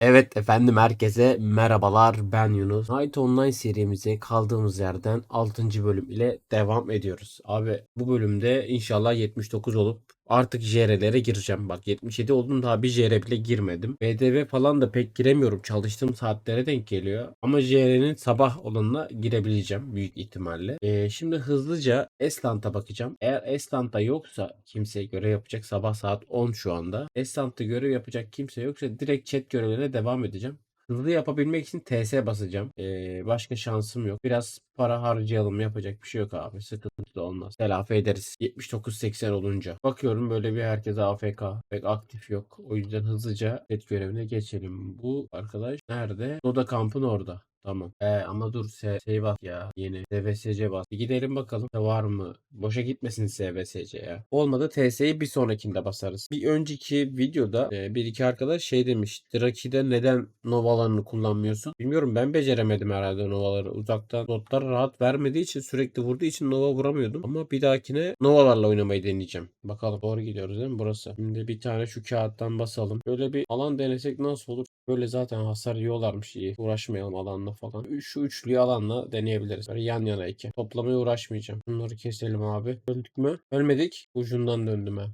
Evet efendim herkese merhabalar ben Yunus. Night Online serimize kaldığımız yerden 6. bölüm ile devam ediyoruz. Abi bu bölümde inşallah 79 olup artık JR'lere gireceğim. Bak 77 oldum daha bir JR bile girmedim. BDV falan da pek giremiyorum. Çalıştığım saatlere denk geliyor. Ama JR'nin sabah olanına girebileceğim büyük ihtimalle. Ee, şimdi hızlıca Esland'a bakacağım. Eğer Esland'da yoksa kimseye görev yapacak sabah saat 10 şu anda. Esland'da görev yapacak kimse yoksa direkt chat görevlerine devam edeceğim. Hızlı yapabilmek için TS basacağım. Ee, başka şansım yok. Biraz para harcayalım yapacak bir şey yok abi. Sıkıntı da olmaz. Telafi ederiz. 79-80 olunca. Bakıyorum böyle bir herkes AFK. Pek aktif yok. O yüzden hızlıca set görevine geçelim. Bu arkadaş nerede? Doda kampın orada. Tamam. Ee, ama dur se şey bas ya yeni SVSC bas. Bir gidelim bakalım var mı? Boşa gitmesin SVSC ya. Olmadı TS'yi bir sonrakinde basarız. Bir önceki videoda e, bir iki arkadaş şey demiş. Draki'de neden novalarını kullanmıyorsun? Bilmiyorum ben beceremedim herhalde novaları. Uzaktan notlar rahat vermediği için sürekli vurduğu için nova vuramıyordum. Ama bir dahakine novalarla oynamayı deneyeceğim. Bakalım doğru gidiyoruz değil mi burası? Şimdi bir tane şu kağıttan basalım. Böyle bir alan denesek nasıl olur? Böyle zaten hasar yiyorlarmış iyi. Uğraşmayalım alanla falan. Şu üçlüyü alanla deneyebiliriz. Böyle yan yana iki. Toplamaya uğraşmayacağım. Bunları keselim abi. Öldük mü? Ölmedik. Ucundan döndüm ha.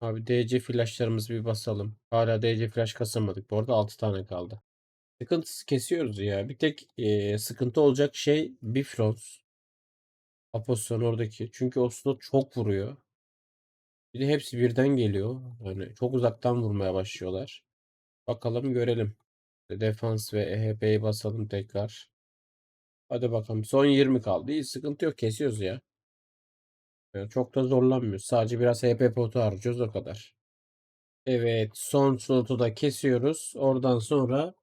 Abi DC flashlarımızı bir basalım. Hala DC flash kasamadık. Bu arada 6 tane kaldı. Sıkıntısı kesiyoruz ya. Bir tek eee, sıkıntı olacak şey Bifrons. Aposton oradaki. Çünkü o slot çok vuruyor. Bir de hepsi birden geliyor. Yani çok uzaktan vurmaya başlıyorlar. Bakalım görelim. Defans ve EHP'yi basalım tekrar. Hadi bakalım. Son 20 kaldı. İyi sıkıntı yok. Kesiyoruz ya. Yani çok da zorlanmıyoruz. Sadece biraz HP potu harcıyoruz o kadar. Evet. Son slotu da kesiyoruz. Oradan sonra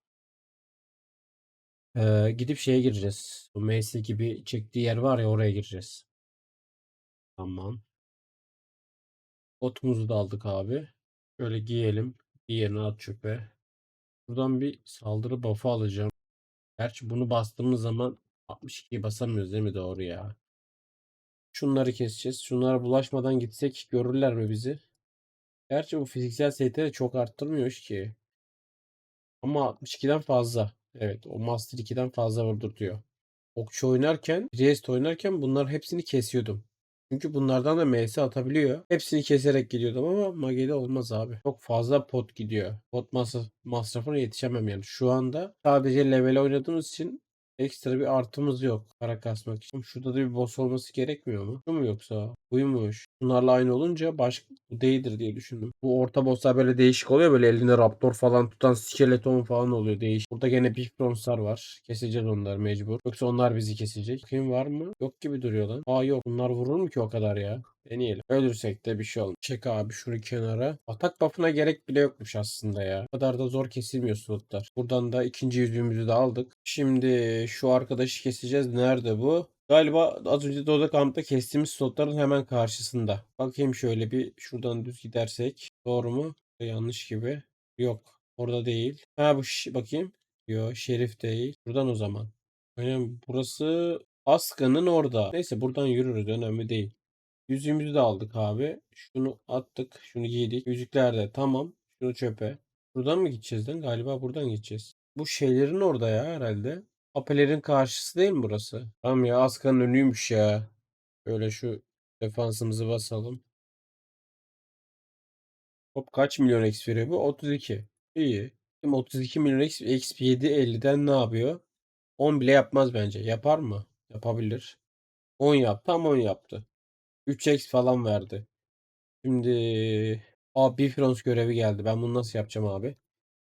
eee, gidip şeye gireceğiz. Bu MS gibi çektiği yer var ya oraya gireceğiz. Tamam. Otumuzu da aldık abi. Şöyle giyelim. Diğerini at çöpe. Buradan bir saldırı buff'ı alacağım. Gerçi bunu bastığımız zaman 62'yi basamıyoruz değil mi doğru ya? Şunları keseceğiz. Şunlara bulaşmadan gitsek görürler mi bizi? Gerçi bu fiziksel ST de çok arttırmıyor ki. Ama 62'den fazla. Evet o Master 2'den fazla vurdurtuyor. Okçu oynarken, Priest oynarken bunların hepsini kesiyordum. Çünkü bunlardan da MS atabiliyor. Hepsini keserek gidiyordum ama Mage'de olmaz abi. Çok fazla pot gidiyor. Pot masraf, masrafına yetişemem yani. Şu anda sadece level oynadığımız için ekstra bir artımız yok para kasmak için. Şurada da bir boss olması gerekmiyor mu? Bu mu yoksa? Buymuş. Bunlarla aynı olunca başka bu değildir diye düşündüm. Bu orta bosslar böyle değişik oluyor. Böyle elinde raptor falan tutan skeleton falan oluyor değişik. Burada gene Big Bronze'lar var. Keseceğiz onları mecbur. Yoksa onlar bizi kesecek. Bakayım var mı? Yok gibi duruyor lan. Aa yok. Bunlar vurur mu ki o kadar ya? Deneyelim. Ölürsek de bir şey olmaz. Çek abi şunu kenara. Atak buff'ına gerek bile yokmuş aslında ya. O kadar da zor kesilmiyor slotlar. Buradan da ikinci yüzüğümüzü de aldık. Şimdi şu arkadaşı keseceğiz. Nerede bu? Galiba az önce Doda Kamp'ta kestiğimiz slotların hemen karşısında. Bakayım şöyle bir şuradan düz gidersek. Doğru mu? Yanlış gibi. Yok. Orada değil. Ha bu bakayım. Yok Şerif değil. Buradan o zaman. Aynen burası Aska'nın orada. Neyse buradan yürürüz. Önemli değil. Yüzüğümüzü de aldık abi. Şunu attık. Şunu giydik. Yüzükler de tamam. Şunu çöpe. Buradan mı gideceğiz lan? Galiba buradan gideceğiz. Bu şeylerin orada ya herhalde. Apelerin karşısı değil mi burası? Tamam ya Aska'nın önüymüş ya. Böyle şu defansımızı basalım. Hop kaç milyon XP bu? 32. İyi. Şimdi 32 milyon XP 7 50'den ne yapıyor? 10 bile yapmaz bence. Yapar mı? Yapabilir. 10 yap. Tam 10 yaptı. 3x falan verdi. Şimdi Aa Bifrons görevi geldi. Ben bunu nasıl yapacağım abi?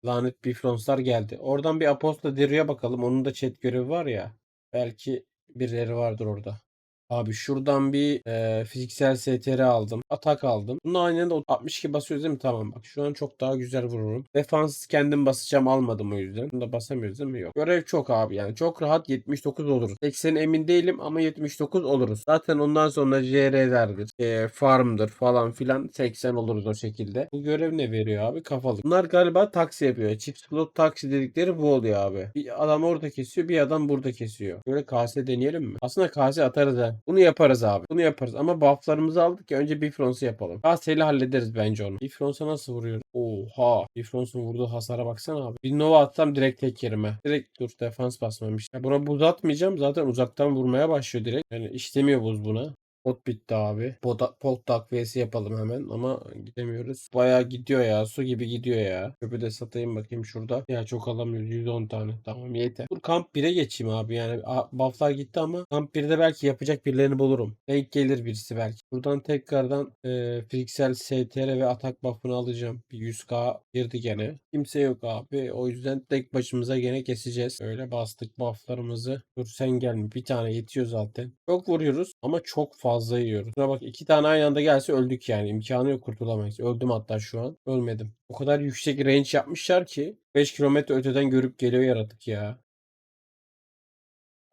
Lanet Bifronslar geldi. Oradan bir Aposta Diri'ye bakalım. Onun da chat görevi var ya. Belki birileri vardır orada. Abi şuradan bir e, fiziksel STR aldım. Atak aldım. Bunun aynı anda 62 basıyoruz değil mi? Tamam bak. Şu an çok daha güzel vururum. Defans kendim basacağım almadım o yüzden. Bunu da basamıyoruz değil mi? Yok. Görev çok abi yani. Çok rahat 79 oluruz. 80 emin değilim ama 79 oluruz. Zaten ondan sonra JR'lerdir. E, farmdır falan filan 80 oluruz o şekilde. Bu görev ne veriyor abi? Kafalı. Bunlar galiba taksi yapıyor. Chip slot taksi dedikleri bu oluyor abi. Bir adam orada kesiyor bir adam burada kesiyor. Böyle kase deneyelim mi? Aslında kase atarız ha. Bunu yaparız abi. Bunu yaparız. Ama bufflarımızı aldık ya önce Bifrons'u yapalım. Kaseyle hallederiz bence onu. Bifrons'a nasıl vuruyor? Oha. Bifrons'un vurduğu hasara baksana abi. Bir Nova atsam direkt tek yerime. Direkt dur defans basmamış. Ya buna buz atmayacağım. Zaten uzaktan vurmaya başlıyor direkt. Yani işlemiyor buz buna. Pot bitti abi. Pot, pot takviyesi yapalım hemen ama gidemiyoruz. Bayağı gidiyor ya. Su gibi gidiyor ya. Çöpü de satayım bakayım şurada. Ya çok alamıyoruz. 110 tane. Tamam yeter. Dur kamp 1'e geçeyim abi. Yani bufflar gitti ama kamp 1'de belki yapacak birilerini bulurum. Denk gelir birisi belki. Buradan tekrardan e, Friksel, STR ve atak buff'ını alacağım. Bir 100k girdi gene. Kimse yok abi. O yüzden tek başımıza gene keseceğiz. Öyle bastık bufflarımızı. Dur sen gelme. Bir tane yetiyor zaten. Çok vuruyoruz ama çok fazla yiyoruz. Şuna bak iki tane aynı anda gelse öldük yani. İmkanı yok kurtulamayız. Öldüm hatta şu an. Ölmedim. O kadar yüksek range yapmışlar ki 5 kilometre öteden görüp geliyor yaratık ya.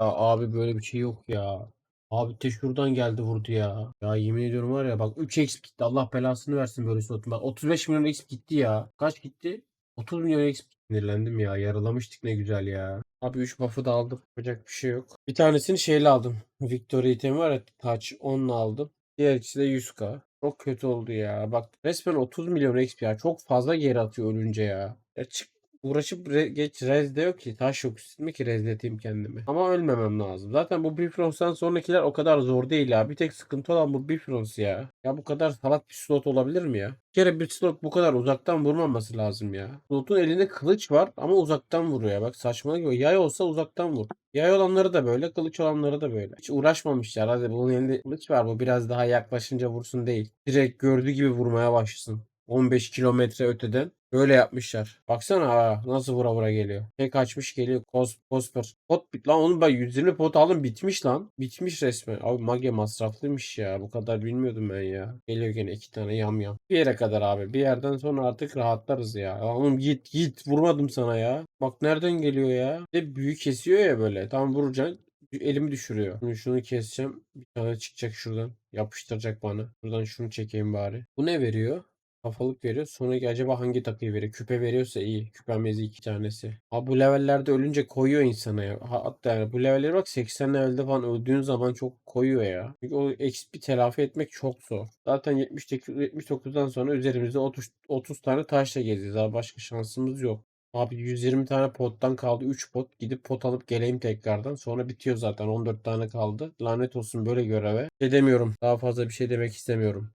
Ya abi böyle bir şey yok ya. Abi te şuradan geldi vurdu ya. Ya yemin ediyorum var ya bak 3 exp gitti. Allah belasını versin böyle slotun. Bak 35 milyon exp gitti ya. Kaç gitti? 30 milyon exp. Sinirlendim ya. Yaralamıştık ne güzel ya. Abi 3 buff'ı da aldım. Yapacak bir şey yok. Bir tanesini şeyle aldım. Victory itemi var ya Touch. Onunla aldım. Diğer ikisi de 100k. Çok kötü oldu ya. Bak resmen 30 milyon exp ya. Çok fazla geri atıyor ölünce ya. Ya çık uğraşıp re- geç rezde yok ki. Taş yok üstüme ki rezleteyim kendimi. Ama ölmemem lazım. Zaten bu Bifrons'tan sonrakiler o kadar zor değil ya. Bir tek sıkıntı olan bu Bifrons ya. Ya bu kadar salak bir slot olabilir mi ya? Bir kere bir slot bu kadar uzaktan vurmaması lazım ya. Slotun elinde kılıç var ama uzaktan vuruyor. Bak saçmalık gibi. Yay olsa uzaktan vur. Yay olanları da böyle, kılıç olanları da böyle. Hiç uğraşmamışlar. Hadi bunun elinde kılıç var. Bu biraz daha yaklaşınca vursun değil. Direkt gördüğü gibi vurmaya başlasın. 15 kilometre öteden böyle yapmışlar. Baksana ha, nasıl vura vura geliyor. Tek açmış geliyor. Kos, Kosper. Pot bit lan oğlum ben 120 pot aldım bitmiş lan. Bitmiş resmen. Abi mage masraflıymış ya. Bu kadar bilmiyordum ben ya. Geliyor gene iki tane yam yam. Bir yere kadar abi. Bir yerden sonra artık rahatlarız ya. Ya Oğlum git git vurmadım sana ya. Bak nereden geliyor ya. Bir de büyük kesiyor ya böyle. Tam vuracaksın. Elimi düşürüyor. Şimdi şunu keseceğim. Bir tane çıkacak şuradan. Yapıştıracak bana. Buradan şunu çekeyim bari. Bu ne veriyor? Kafalık veriyor. Sonraki acaba hangi takıyı veriyor? Küpe veriyorsa iyi. Küpemezi iki tanesi. Ha bu levellerde ölünce koyuyor insana ya. Ha, hatta yani bu levellere bak 80 levelde falan öldüğün zaman çok koyuyor ya. Çünkü o XP telafi etmek çok zor. Zaten 78, 79'dan sonra üzerimizde 30, 30 tane taşla gezeceğiz. Daha başka şansımız yok. Abi 120 tane pottan kaldı. 3 pot. Gidip pot alıp geleyim tekrardan. Sonra bitiyor zaten. 14 tane kaldı. Lanet olsun böyle göreve. Şey demiyorum. Daha fazla bir şey demek istemiyorum.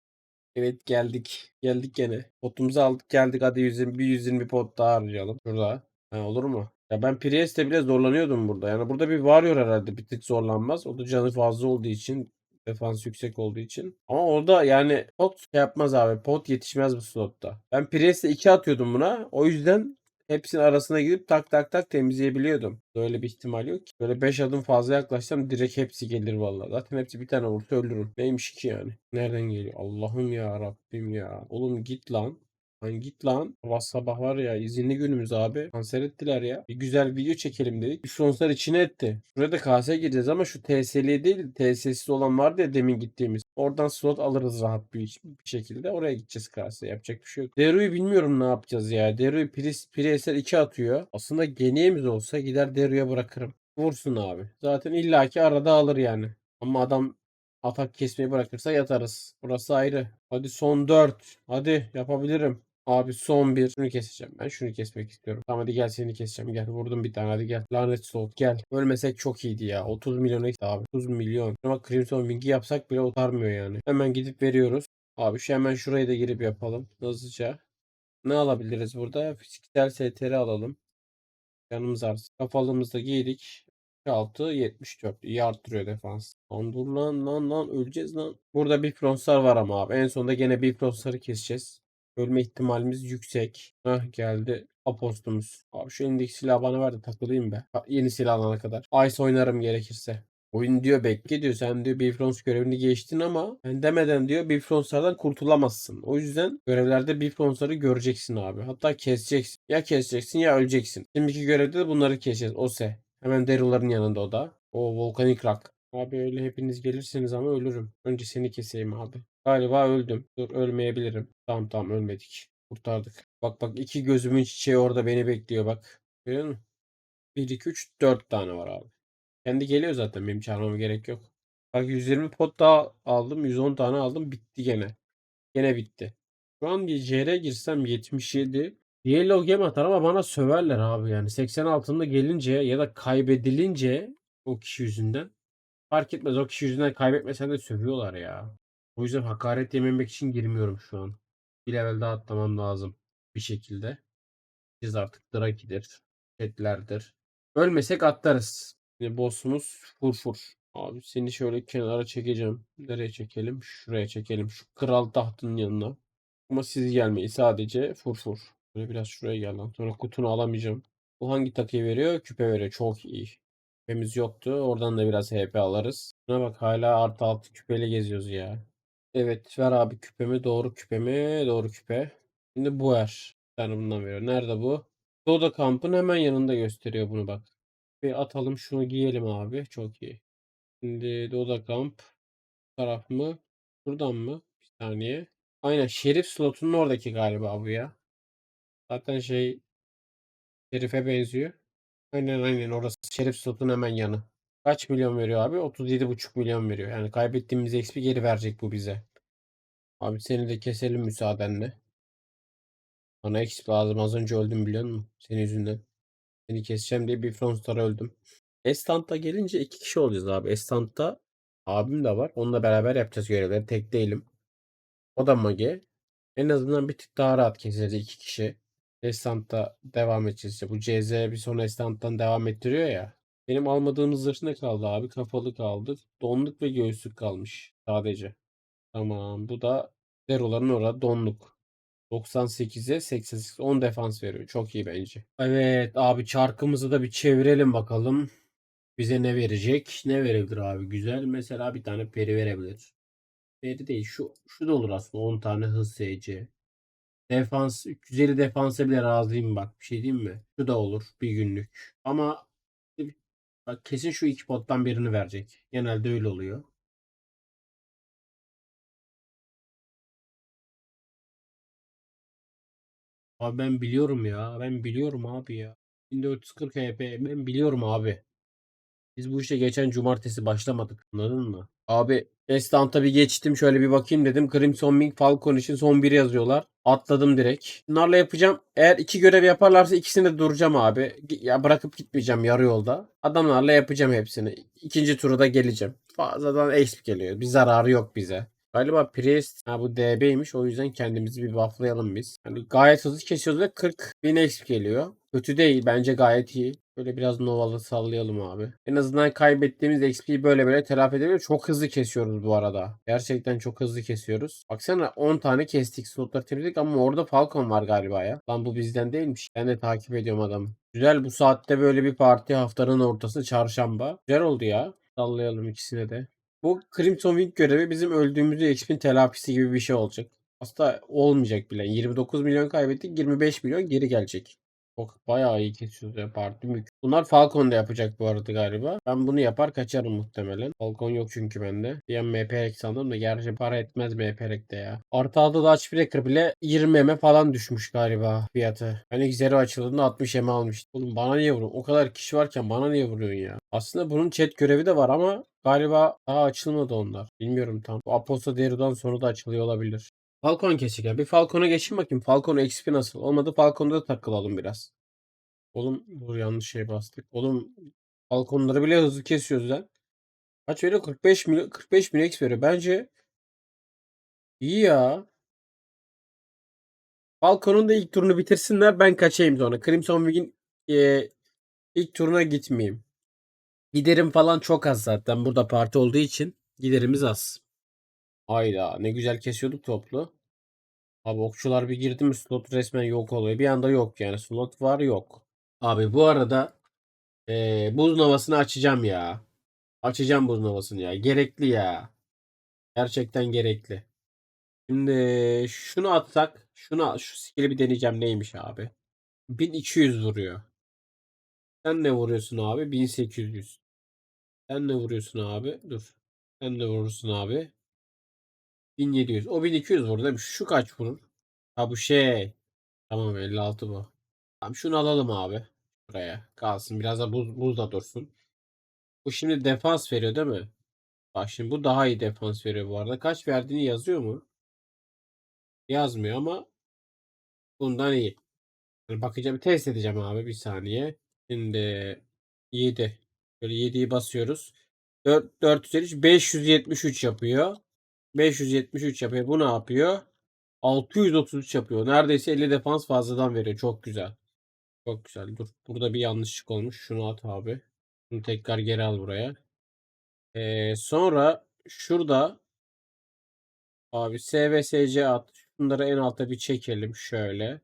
Evet geldik. Geldik gene. Potumuzu aldık geldik. Hadi 120, bir 120 pot daha harcayalım. Şurada. Ha, olur mu? Ya ben Priest'te bile zorlanıyordum burada. Yani burada bir varıyor herhalde. Bir tık zorlanmaz. O da canı fazla olduğu için. Defans yüksek olduğu için. Ama orada yani pot şey yapmaz abi. Pot yetişmez bu slotta. Ben Priest'te 2 atıyordum buna. O yüzden hepsinin arasına gidip tak tak tak temizleyebiliyordum. Böyle bir ihtimal yok ki. Böyle 5 adım fazla yaklaşsam direkt hepsi gelir vallahi. Zaten hepsi bir tane vursa öldürürüm. Neymiş ki yani? Nereden geliyor? Allah'ım ya Rabbim ya. Oğlum git lan. Lan git lan. Sabah sabah var ya izinli günümüz abi. Kanser ettiler ya. Bir güzel video çekelim dedik. Üfronslar içine etti. Şuraya da KS gireceğiz ama şu TSL değil TS'siz olan vardı ya demin gittiğimiz. Oradan slot alırız rahat bir, bir şekilde. Oraya gideceğiz KS. Yapacak bir şey yok. Deru'yu bilmiyorum ne yapacağız ya. Deru'yu Pris, Priest'ler 2 atıyor. Aslında geniyemiz olsa gider Deru'ya bırakırım. Vursun abi. Zaten illaki arada alır yani. Ama adam atak kesmeyi bırakırsa yatarız. Burası ayrı. Hadi son 4. Hadi yapabilirim. Abi son bir. Şunu keseceğim. Ben şunu kesmek istiyorum. Tamam hadi gel seni keseceğim. Gel vurdum bir tane hadi gel. Lanet slot gel. Ölmesek çok iyiydi ya. 30 milyon eksi abi. 30 milyon. Ama Crimson Wing'i yapsak bile otarmıyor yani. Hemen gidip veriyoruz. Abi şu hemen şurayı da girip yapalım. Hızlıca. Ne alabiliriz burada? Fiziksel STR alalım. Canımız arz. Kafalığımızda giydik. 6 74. İyi arttırıyor defans. Lan lan lan lan öleceğiz lan. Burada bir fronslar var ama abi. En sonunda gene bir fronsları keseceğiz. Ölme ihtimalimiz yüksek. Hah geldi apostumuz. Abi şu elindeki silahı bana ver de takılayım be. Yeni silah alana kadar. Ice oynarım gerekirse. Oyun diyor bekle diyor sen diyor Bifrons görevini geçtin ama ben demeden diyor Bifronslardan kurtulamazsın. O yüzden görevlerde Bifronsları göreceksin abi. Hatta keseceksin. Ya keseceksin ya öleceksin. Şimdiki görevde de bunları keseceğiz. Ose. Hemen Daryl'ların yanında o da. O volkanik rock. Abi öyle hepiniz gelirsiniz ama ölürüm. Önce seni keseyim abi. Galiba öldüm. Dur ölmeyebilirim. Tamam tamam ölmedik. Kurtardık. Bak bak iki gözümün çiçeği orada beni bekliyor bak. Görüyor musun? 1, 2, 3, 4 tane var abi. Kendi geliyor zaten benim çağırmama gerek yok. Bak 120 pot daha aldım. 110 tane aldım. Bitti gene. Gene bitti. Şu an bir CR girsem 77. Yellow game atar ama bana söverler abi yani. 80 altında gelince ya da kaybedilince o kişi yüzünden fark etmez. O kişi yüzünden kaybetmesen de sövüyorlar ya. O yüzden hakaret yememek için girmiyorum şu an. Bir level daha atlamam lazım bir şekilde. Biz artık Draki'dir, Petler'dir. Ölmesek atlarız. Şimdi boss'umuz Furfur. Abi seni şöyle kenara çekeceğim. Nereye çekelim? Şuraya çekelim. Şu kral tahtının yanına. Ama siz gelmeyin. Sadece Furfur. Böyle biraz şuraya gel lan. Sonra kutunu alamayacağım. Bu hangi takıyı veriyor? Küpe veriyor. Çok iyi. Küpemiz yoktu. Oradan da biraz HP alırız. Buna bak hala artı altı küpeyle geziyoruz ya. Evet ver abi küpemi. Doğru küpemi. Doğru küpe. Şimdi bu er. Tane bundan veriyor. Nerede bu? Doda kampın hemen yanında gösteriyor bunu bak. Bir atalım şunu giyelim abi. Çok iyi. Şimdi Doda kamp taraf mı? Buradan mı? Bir saniye. Aynen şerif slotunun oradaki galiba bu ya. Zaten şey şerife benziyor. Aynen aynen orası şerif slotunun hemen yanı. Kaç milyon veriyor abi? 37,5 milyon veriyor. Yani kaybettiğimiz XP geri verecek bu bize. Abi seni de keselim müsaadenle. Bana XP lazım. Az önce öldüm biliyor musun? Senin yüzünden. Seni keseceğim diye bir Fronstar'a öldüm. Estant'a gelince iki kişi olacağız abi. Estant'ta abim de var. Onunla beraber yapacağız görevleri. Tek değilim. O da mage. En azından bir tık daha rahat keseriz iki kişi. Estant'ta devam edeceğiz. İşte bu CZ bir sonra Estant'tan devam ettiriyor ya. Benim almadığımız zırh ne kaldı abi? Kafalı kaldı. Donluk ve göğüslük kalmış sadece. Tamam. Bu da Deroların orada donluk. 98'e 88 10 defans veriyor. Çok iyi bence. Evet abi çarkımızı da bir çevirelim bakalım. Bize ne verecek? Ne verebilir abi? Güzel. Mesela bir tane peri verebilir. Peri değil. Şu, şu da olur aslında. 10 tane hız SC. Defans 350 defansa bile razıyım bak. Bir şey diyeyim mi? Şu da olur. Bir günlük. Ama kesin şu iki pottan birini verecek. Genelde öyle oluyor. Abi ben biliyorum ya. Ben biliyorum abi ya. 1440 HP ben biliyorum abi. Biz bu işe geçen cumartesi başlamadık. Anladın mı? Abi Estant'a bir geçtim şöyle bir bakayım dedim. Crimson Wing Falcon için son bir yazıyorlar. Atladım direkt. Bunlarla yapacağım. Eğer iki görev yaparlarsa ikisini de duracağım abi. Ya bırakıp gitmeyeceğim yarı yolda. Adamlarla yapacağım hepsini. İkinci turu da geleceğim. Fazladan exp geliyor. Bir zararı yok bize. Galiba Priest ha bu DB'ymiş o yüzden kendimizi bir bufflayalım biz. Yani gayet hızlı kesiyoruz ve 40 bin exp geliyor. Kötü değil bence gayet iyi. Böyle biraz Novalı sallayalım abi. En azından kaybettiğimiz XP'yi böyle böyle telafi edebiliyoruz. Çok hızlı kesiyoruz bu arada. Gerçekten çok hızlı kesiyoruz. Baksana 10 tane kestik slotları temizledik ama orada Falcon var galiba ya. Lan bu bizden değilmiş. Ben de takip ediyorum adamı. Güzel bu saatte böyle bir parti haftanın ortası çarşamba. Güzel oldu ya. Sallayalım ikisine de. Bu Crimson Wing görevi bizim öldüğümüzde XP'nin telafisi gibi bir şey olacak. Aslında olmayacak bile. 29 milyon kaybettik. 25 milyon geri gelecek. Çok bayağı iyi kesiyoruz ya parti. Bunlar Falcon'da yapacak bu arada galiba. Ben bunu yapar kaçarım muhtemelen. Falcon yok çünkü bende. Bir an MP sandım da gerçi para etmez MP de ya. Artı adı da Breaker bile 20 M falan düşmüş galiba fiyatı. Hani Xero açıldığında 60 M almıştı. Oğlum bana niye vuruyorsun? O kadar kişi varken bana niye vuruyorsun ya? Aslında bunun chat görevi de var ama galiba daha açılmadı onlar. Bilmiyorum tam. Bu Aposto Deru'dan sonra da açılıyor olabilir. Falcon kesik ya. Bir Falcon'a geçin bakayım. Falcon XP nasıl? Olmadı Falcon'da da takılalım biraz. Oğlum dur yanlış şey bastık. Oğlum Falcon'ları bile hızlı kesiyoruz lan. Kaç veriyor? 45 milyon 45 bin X veriyor. Bence iyi ya. Falcon'un da ilk turunu bitirsinler. Ben kaçayım sonra. Crimson Wing'in e, ilk turuna gitmeyeyim. Giderim falan çok az zaten. Burada parti olduğu için giderimiz az. Hayda ne güzel kesiyorduk toplu. Abi okçular bir girdi mi slot resmen yok oluyor. Bir anda yok yani. Slot var yok. Abi bu arada ee, buz novasını açacağım ya. Açacağım buz novasını ya. Gerekli ya. Gerçekten gerekli. Şimdi şunu atsak. Şunu şu skill'i bir deneyeceğim neymiş abi. 1200 vuruyor. Sen ne vuruyorsun abi? 1800. Sen ne vuruyorsun abi? Dur. Sen ne vurursun abi? 1700. O 1200 vurdu değil mi? Şu kaç vurur? Ha bu şey. Tamam 56 bu. Tamam şunu alalım abi. Buraya kalsın. Biraz da buz, buz da dursun. Bu şimdi defans veriyor değil mi? Bak şimdi bu daha iyi defans veriyor bu arada. Kaç verdiğini yazıyor mu? Yazmıyor ama bundan iyi. Yani bakacağım test edeceğim abi bir saniye. Şimdi 7. Böyle 7'yi basıyoruz. 4, 453 573 yapıyor. 573 yapıyor. Bu ne yapıyor? 633 yapıyor. Neredeyse 50 defans fazladan veriyor. Çok güzel. Çok güzel. Dur. Burada bir yanlışlık olmuş. Şunu at abi. Bunu tekrar geri al buraya. Ee, sonra şurada abi SVSC at. Bunları en alta bir çekelim şöyle.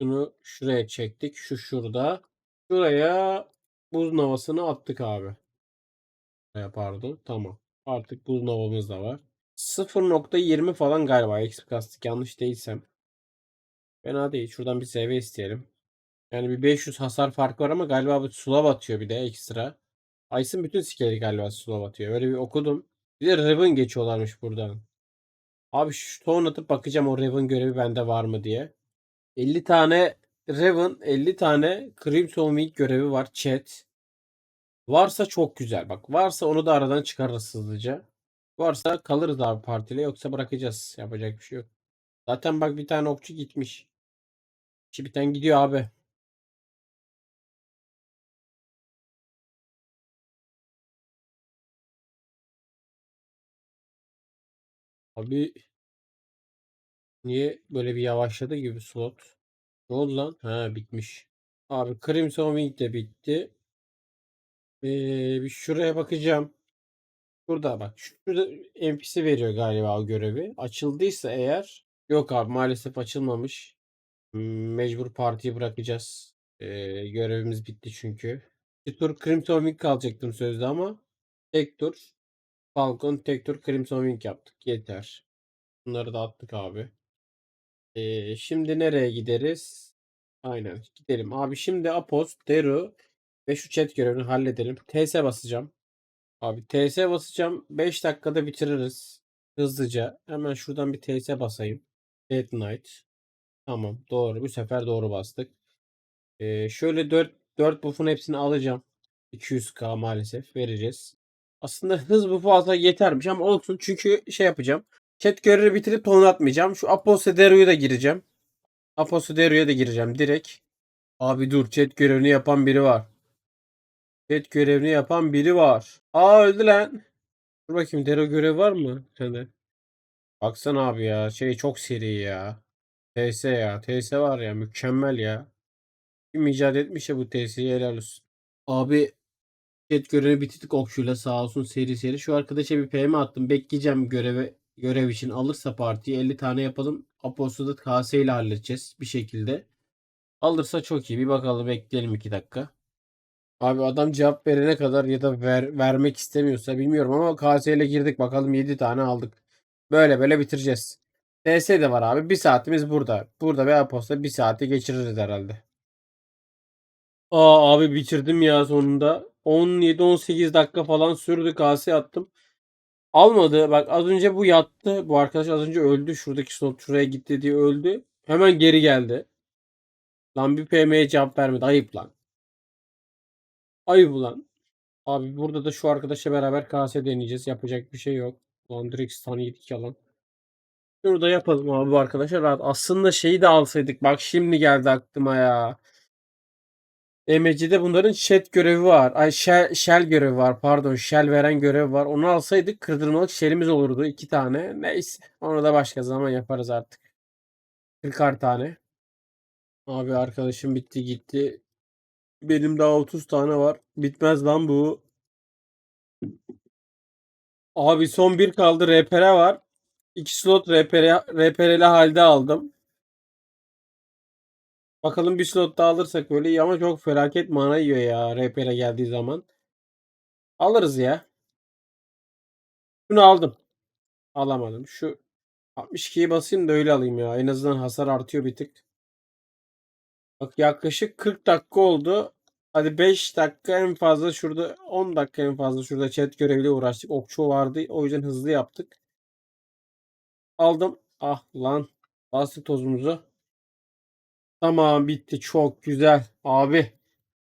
Şunu şuraya çektik. Şu şurada. Şuraya buz havasını attık abi. Buraya Pardon. Tamam. Artık buz havamız da var. 0.20 falan galiba kastık yanlış değilsem. Fena değil. Şuradan bir CV isteyelim. Yani bir 500 hasar farkı var ama galiba bu Slav atıyor bir de ekstra. Ice'ın bütün skill'leri galiba Slav atıyor. Öyle bir okudum. Bir de Riven geçiyorlarmış buradan. Abi şu ton atıp bakacağım o Riven görevi bende var mı diye. 50 tane Riven, 50 tane Crimson Wing görevi var chat. Varsa çok güzel. Bak varsa onu da aradan çıkarırız hızlıca. Varsa kalırız abi partiyle yoksa bırakacağız. Yapacak bir şey yok. Zaten bak bir tane okçu gitmiş. İki bir tane gidiyor abi. Abi niye böyle bir yavaşladı gibi slot? Ne oldu lan? Ha bitmiş. Abi Crimson Wing de bitti. Ee, bir şuraya bakacağım. Burada bak. Şurada NPC veriyor galiba o görevi. Açıldıysa eğer. Yok abi maalesef açılmamış. Mecbur partiyi bırakacağız. Ee, görevimiz bitti çünkü. Bir tur Crimson Wing kalacaktım sözde ama tek tur Falcon tek tur Crimson Wing yaptık. Yeter. Bunları da attık abi. Ee, şimdi nereye gideriz? Aynen gidelim. Abi şimdi Apos, Deru ve şu chat görevini halledelim. TS basacağım. Abi TS basacağım. 5 dakikada bitiririz. Hızlıca. Hemen şuradan bir TS basayım. Dead Knight. Tamam doğru. Bu sefer doğru bastık. Ee, şöyle 4, 4 buff'un hepsini alacağım. 200k maalesef vereceğiz. Aslında hız buff'u alsa yetermiş ama olsun. Çünkü şey yapacağım. Chat görevi bitirip ton atmayacağım. Şu Apostoderu'ya da gireceğim. Apostoderu'ya da gireceğim direkt. Abi dur chat görevini yapan biri var. Chat görevini yapan biri var. Aa öldü lan. Dur bakayım Dero görev var mı sende? Baksana abi ya. Şey çok seri ya. TS ya. TS var ya. Mükemmel ya. Kim icat etmiş ya bu TS'yi helal olsun. Abi chat görevi bitirdik okçuyla sağ olsun seri seri. Şu arkadaşa bir PM attım. Bekleyeceğim görevi görev için alırsa partiyi 50 tane yapalım. Apostol'da KS ile halledeceğiz bir şekilde. Alırsa çok iyi. Bir bakalım bekleyelim 2 dakika. Abi adam cevap verene kadar ya da ver, vermek istemiyorsa bilmiyorum ama KS ile girdik bakalım 7 tane aldık. Böyle böyle bitireceğiz. TS de var abi. Bir saatimiz burada. Burada veya posta bir saati geçiririz herhalde. Aa abi bitirdim ya sonunda. 17-18 dakika falan sürdü KS attım. Almadı. Bak az önce bu yattı. Bu arkadaş az önce öldü. Şuradaki slot şuraya gitti diye öldü. Hemen geri geldi. Lan bir PM'ye cevap vermedi. Ayıp lan. Ayıp ulan. Abi burada da şu arkadaşla beraber KS deneyeceğiz. Yapacak bir şey yok. Lan direkt stun yedik yalan. Şurada yapalım abi bu arkadaşa rahat. Aslında şeyi de alsaydık. Bak şimdi geldi aklıma ya. MC'de bunların chat görevi var. Ay shell, shell görevi var. Pardon shell veren görevi var. Onu alsaydık kırdırmalık shell'imiz olurdu. iki tane. Neyse. Onu da başka zaman yaparız artık. 40 tane. Abi arkadaşım bitti gitti. Benim daha 30 tane var. Bitmez lan bu. Abi son bir kaldı. RPR var. 2 slot RPR, RPR'li halde aldım. Bakalım bir slot daha alırsak böyle iyi ama çok felaket mana yiyor ya RPR geldiği zaman. Alırız ya. Şunu aldım. Alamadım. Şu 62'yi basayım da öyle alayım ya. En azından hasar artıyor bir tık. Bak yaklaşık 40 dakika oldu. Hadi 5 dakika en fazla şurada 10 dakika en fazla şurada chat göreviyle uğraştık. Okçu vardı. O yüzden hızlı yaptık. Aldım. Ah lan. Bastık tozumuzu. Tamam bitti. Çok güzel. Abi.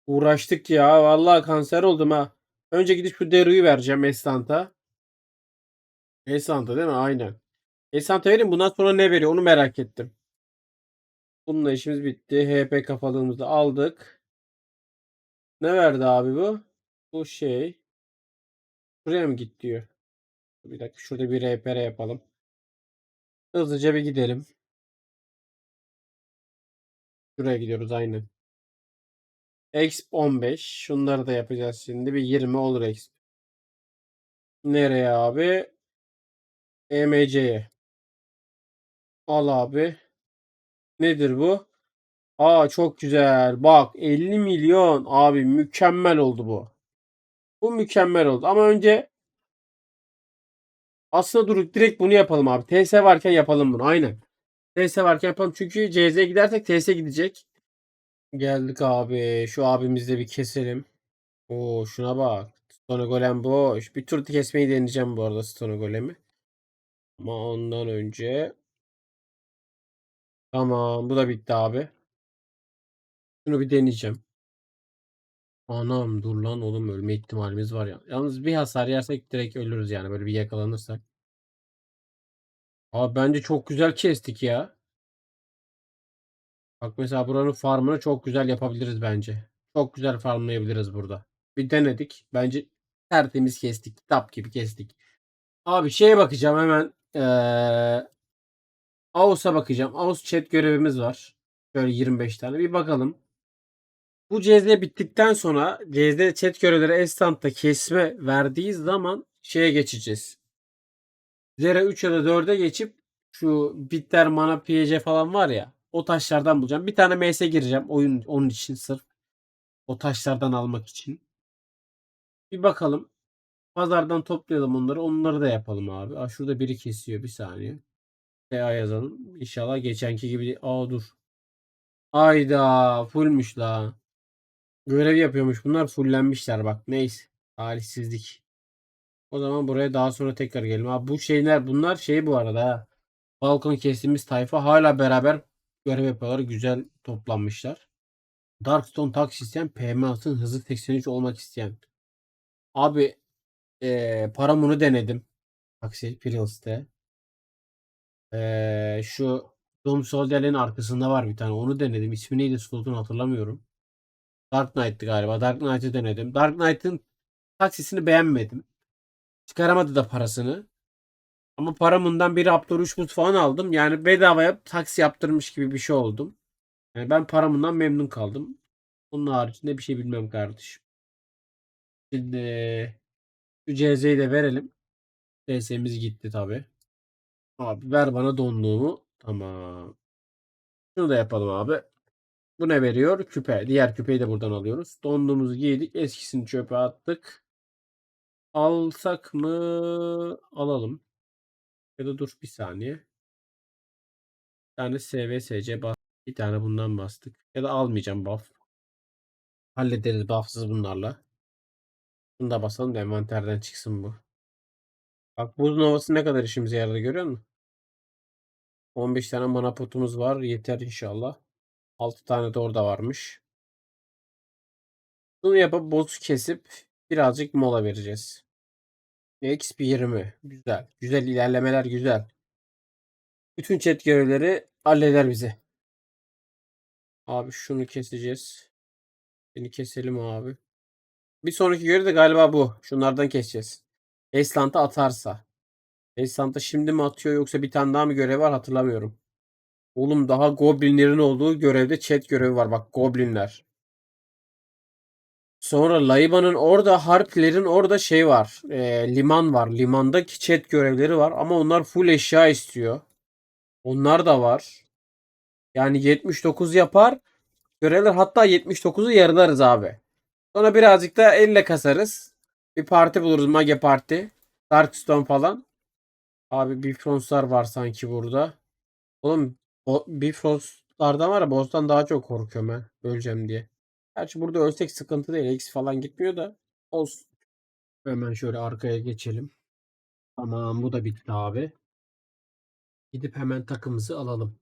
Uğraştık ya. Vallahi kanser oldum ha. Önce gidip şu Deru'yu vereceğim Estant'a. Esanta değil mi? Aynen. Esanta vereyim. Bundan sonra ne veriyor? Onu merak ettim. Bununla işimiz bitti. HP kafalığımızı aldık. Ne verdi abi bu? Bu şey. Buraya mı git diyor. Bir dakika şurada bir RPR yapalım. Hızlıca bir gidelim. Şuraya gidiyoruz aynen. Exp 15. Şunları da yapacağız şimdi. Bir 20 olur exp. Nereye abi? EMC'ye. Al abi. Nedir bu? Aa çok güzel. Bak 50 milyon. Abi mükemmel oldu bu. Bu mükemmel oldu. Ama önce aslında durup direkt bunu yapalım abi. TS varken yapalım bunu. Aynen. TS varken yapalım. Çünkü CZ'ye gidersek TS gidecek. Geldik abi. Şu abimizi de bir keselim. Oo şuna bak. Stone Golem boş. Bir tur kesmeyi deneyeceğim bu arada Stone Golem'i. Ama ondan önce Tamam bu da bitti abi. Şunu bir deneyeceğim. Anam dur lan oğlum ölme ihtimalimiz var ya. Yalnız bir hasar yersek direkt ölürüz yani böyle bir yakalanırsak. Abi bence çok güzel kestik ya. Bak mesela buranın farmını çok güzel yapabiliriz bence. Çok güzel farmlayabiliriz burada. Bir denedik. Bence tertemiz kestik. Kitap gibi kestik. Abi şeye bakacağım hemen. Ee, Ağustos'a bakacağım. Ağustos chat görevimiz var. Şöyle 25 tane. Bir bakalım. Bu CZ bittikten sonra CZ chat görevleri Estant'ta kesme verdiği zaman şeye geçeceğiz. Zera 3 ya da 4'e geçip şu bitter mana PC falan var ya o taşlardan bulacağım. Bir tane MS gireceğim oyun onun için sırf o taşlardan almak için. Bir bakalım. Pazardan toplayalım onları. Onları da yapalım abi. Aa, şurada biri kesiyor. Bir saniye. TA yazalım. İnşallah geçenki gibi. Aa dur. Ayda fullmüş la. Görev yapıyormuş. Bunlar fullenmişler bak. Neyse. Talihsizlik. O zaman buraya daha sonra tekrar gelelim. Abi bu şeyler bunlar şey bu arada ha. Balkon kestiğimiz tayfa hala beraber görev yapıyorlar. Güzel toplanmışlar. Darkstone taksi isteyen PM altın hızlı 83 olmak isteyen. Abi ee, paramunu denedim. Taksi Prils'te. Ee, şu Doom Soldier'in arkasında var bir tane. Onu denedim. İsmi neydi slotunu hatırlamıyorum. Dark Knight'tı galiba. Dark Knight'ı denedim. Dark Knight'ın taksisini beğenmedim. Çıkaramadı da parasını. Ama paramından bir Raptor 3 buz falan aldım. Yani bedavaya taksi yaptırmış gibi bir şey oldum. Yani ben paramından memnun kaldım. Onun haricinde bir şey bilmem kardeşim. Şimdi şu CZ'yi de verelim. CS'miz gitti tabi. Abi ver bana donluğumu. Tamam. Şunu da yapalım abi. Bu ne veriyor? Küpe. Diğer küpeyi de buradan alıyoruz. Donluğumuzu giydik. Eskisini çöpe attık. Alsak mı? Alalım. Ya da dur bir saniye. Bir tane SVSC bas. Bir tane bundan bastık. Ya da almayacağım buff. Hallederiz buffsız bunlarla. Bunu da basalım da envanterden çıksın bu. Bak buz novası ne kadar işimize yaradı görüyor musun? 15 tane mana potumuz var. Yeter inşallah. 6 tane de orada varmış. Bunu yapıp boss'u kesip birazcık mola vereceğiz. XP 20. Güzel. Güzel ilerlemeler güzel. Bütün chat görevleri halleder bize. Abi şunu keseceğiz. Seni keselim abi. Bir sonraki görev de galiba bu. Şunlardan keseceğiz. Eslant'a atarsa. Eslant'a şimdi mi atıyor yoksa bir tane daha mı görev var hatırlamıyorum. Oğlum daha goblinlerin olduğu görevde chat görevi var. Bak goblinler. Sonra Laiba'nın orada harplerin orada şey var. E, liman var. Limandaki chat görevleri var ama onlar full eşya istiyor. Onlar da var. Yani 79 yapar. Görevler hatta 79'u yarılarız abi. Sonra birazcık da elle kasarız. Bir parti buluruz. Mage Parti. Darkstone falan. Abi Bifrostlar var sanki burada. Oğlum o Bifrostlardan var ya boss'tan daha çok korkuyorum ben. Öleceğim diye. Gerçi burada ölsek sıkıntı değil. X falan gitmiyor da. Olsun. Hemen şöyle arkaya geçelim. Tamam bu da bitti abi. Gidip hemen takımımızı alalım.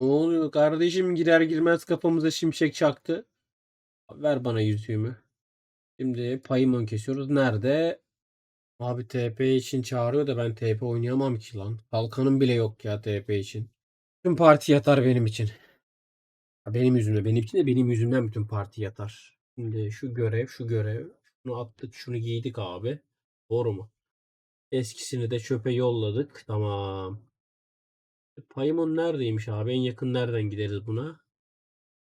Ne oluyor kardeşim girer girmez kafamıza şimşek çaktı. Ver bana yüzüğümü. Şimdi Paymon kesiyoruz. Nerede? Abi TP için çağırıyor da ben TP oynayamam ki lan. Kalkanım bile yok ya TP için. Tüm parti yatar benim için. Benim yüzümden. Benim için de benim yüzümden bütün parti yatar. Şimdi şu görev, şu görev. Şunu attık, şunu giydik abi. Doğru mu? Eskisini de çöpe yolladık. Tamam. Paymon neredeymiş abi? En yakın nereden gideriz buna?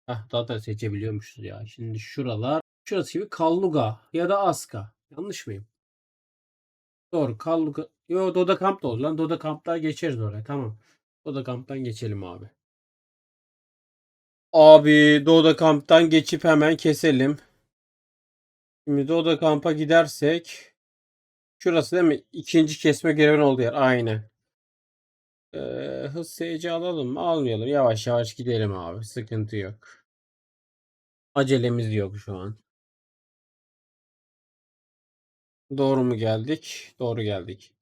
Hah zaten seçebiliyormuşuz ya. Şimdi şuralar. Şurası gibi Kalluga ya da Aska. Yanlış mıyım? Doğru. Kalluga. Yo Doda Kamp da olur lan. Doda Kamp'tan geçeriz oraya. Tamam. Doda Kamp'tan geçelim abi. Abi Doda Kamp'tan geçip hemen keselim. Şimdi Doda Kamp'a gidersek şurası değil mi? İkinci kesme görevin olduğu yer. Aynen. Ee, hız seyirci alalım mı? Almayalım. Yavaş yavaş gidelim abi. Sıkıntı yok. Acelemiz yok şu an. Doğru mu geldik? Doğru geldik.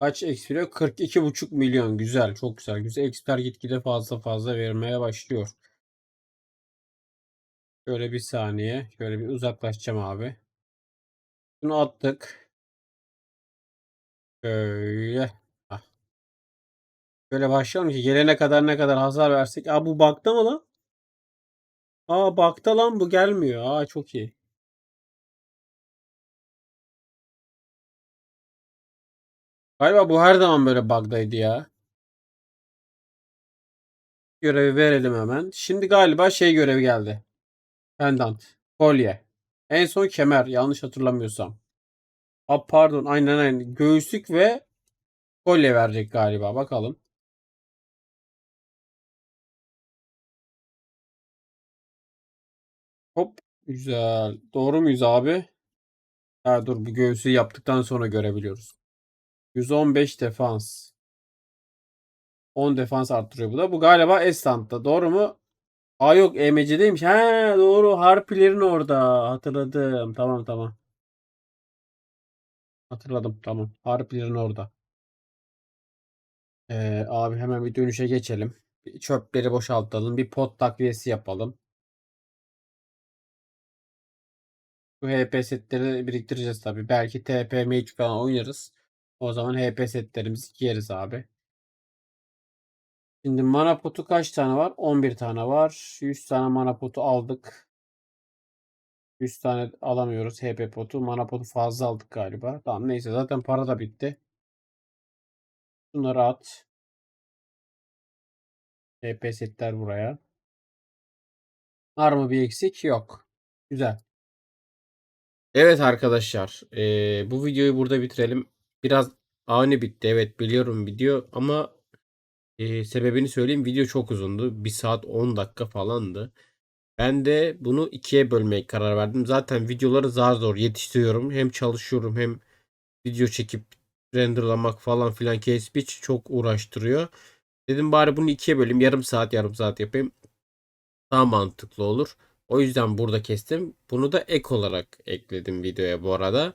Kaç XP veriyor? 42,5 milyon. Güzel. Çok güzel. Güzel. XP'ler gitgide fazla fazla vermeye başlıyor. Şöyle bir saniye. Şöyle bir uzaklaşacağım abi. Bunu attık. Şöyle. Hah. Böyle başlayalım ki gelene kadar ne kadar hasar versek. Aa bu bug'da mı lan? Aa bug'da lan bu gelmiyor. Aa çok iyi. Galiba bu her zaman böyle bug'daydı ya. Görevi verelim hemen. Şimdi galiba şey görevi geldi. Pendant. Kolye. En son kemer. Yanlış hatırlamıyorsam. Aa, pardon. Aynen aynen. Göğüslük ve kolye verecek galiba. Bakalım. Hop. Güzel. Doğru muyuz abi? Ha, dur bu göğsü yaptıktan sonra görebiliyoruz. 115 defans. 10 defans arttırıyor bu da. Bu galiba Estant'ta. Doğru mu? Aa yok EMC'deymiş. He doğru. Harpilerin orada. Hatırladım. Tamam tamam. Hatırladım. Tamam. Harpilerin orada. Ee, abi hemen bir dönüşe geçelim. Bir çöpleri boşaltalım. Bir pot takviyesi yapalım. Bu HP setleri biriktireceğiz tabii. Belki TP Mage falan oynarız. O zaman HP setlerimizi giyeriz abi. Şimdi mana potu kaç tane var? 11 tane var. 100 tane mana potu aldık. 100 tane alamıyoruz HP potu. Mana potu fazla aldık galiba. Tamam neyse zaten para da bitti. Bunları at. HP setler buraya. Var mı bir eksik? Yok. Güzel. Evet arkadaşlar. eee, bu videoyu burada bitirelim. Biraz ani bitti. Evet biliyorum video ama eee, sebebini söyleyeyim. Video çok uzundu. 1 saat 10 dakika falandı. Ben de bunu ikiye bölmeye karar verdim. Zaten videoları zar zor yetiştiriyorum. Hem çalışıyorum hem video çekip renderlamak falan filan kesip çok uğraştırıyor. Dedim bari bunu ikiye böleyim. Yarım saat yarım saat yapayım. Daha mantıklı olur. O yüzden burada kestim. Bunu da ek olarak ekledim videoya bu arada.